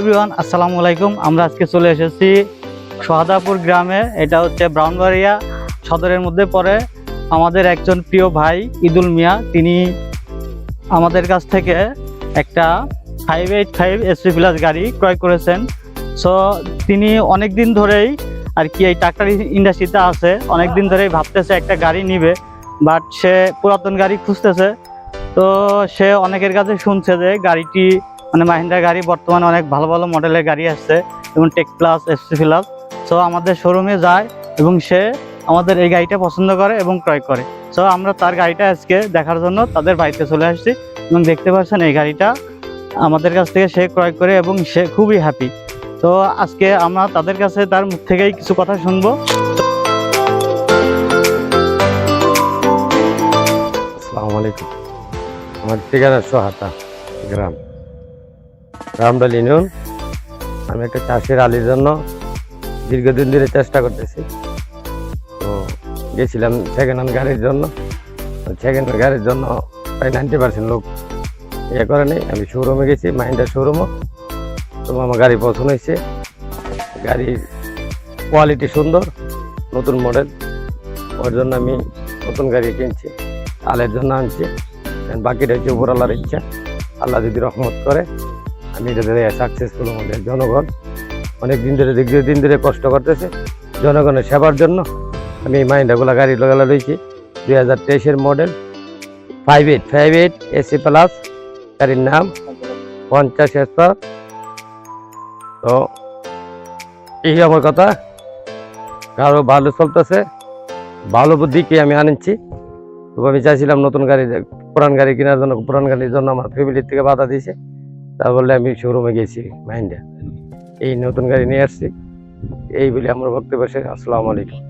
Everyone আসসালামু আলাইকুম। আমরা আজকে চলে এসেছি সোহাদাপুর গ্রামে। এটা হচ্ছে ব্রাউনবাড়িয়া সদরের মধ্যে পড়ে। আমাদের একজন প্রিয় ভাই ইদুল মিয়া, তিনি আমাদের কাছ থেকে একটা five eight five SP plus গাড়ি ক্রয় করেছেন। সো তিনি অনেক দিন ধরেই আর কি এই ট্রাক্টর ইন্ডাস্ট্রিতে আছে। অনেক দিন ধরেই ভাবতেছে একটা গাড়ি নিবে বাট সে পুরাতন গাড়ি খুঁজতেছে। তো সে অনেকের কাছে শুনছে যে গাড়িটি মানে মাহিন্দ্রা গাড়ি বর্তমানে অনেক ভালো ভালো মডেলের গাড়ি আসছে, যেমন tech plus SP plus so আমাদের শোরুমে যায় এবং সে আমাদের এই গাড়িটা পছন্দ করে এবং ক্রয় করে। সো আমরা তার গাড়িটা আজকে দেখার জন্য তাদের বাড়িতে চলে আসছি এবং দেখতে পাচ্ছেন এই গাড়িটা আমাদের কাছ থেকে সে ক্রয় করে এবং সে খুবই হ্যাপি তো আজকে আমরা তাদের কাছে তার মুখ থেকেই কিছু কথা শুনব। আসসালামু আলাইকুম। আমার ঠিকানা সোহাতা গ্রাম। রামডাল ইউনিয়ন। আমি একটা চাষের আলির জন্য দীর্ঘদিন ধরে চেষ্টা করতেছি। তো গেছিলাম সেকেন্ড হ্যান্ড গাড়ির জন্য। সেকেন্ড হ্যান্ড গাড়ির জন্য প্রায় নাইনটি পার্সেন্ট লোক ইয়ে করে নেই। আমি শোরুমে গেছি মাইন্ডার শোরুমও তো আমার গাড়ি পছন্দ হয়েছে। গাড়ির কোয়ালিটি সুন্দর, নতুন মডেল ওর জন্য আমি নতুন গাড়ি কিনছি আলের জন্য আনছি। বাকিটা হচ্ছে উপর আল্লাহর ইচ্ছা। আল্লাহ যদি রহমত করে আমি সাকসেসফুল আমাদের জনগণ। অনেক দিন ধরে দীর্ঘ দিন ধরে কষ্ট করতেছে। জনগণের সেবার জন্য আমি এই মাইন্ডাগুলা গাড়ি লাগালা রয়েছি দুই হাজার তেইশের model five eight five eight AC plus গাড়ির নাম পঞ্চাশ এসপার তো, এই আমার কথা। কারও ভালো চলতেছে। ভালো বুদ্ধিকে আমি আনছি। তো আমি চাইছিলাম নতুন গাড়ি, পুরান গাড়ি কেনার জন্য, পুরান গাড়ির জন্য আমার ফ্যামিলির থেকে বাধা দিয়েছে তা বললে আমি শোরুমে গেছি মাইন্ডে এই নতুন গাড়ি নিয়ে আসছি। এই বলে আমার বক্তব্য আসসালামু আলাইকুম।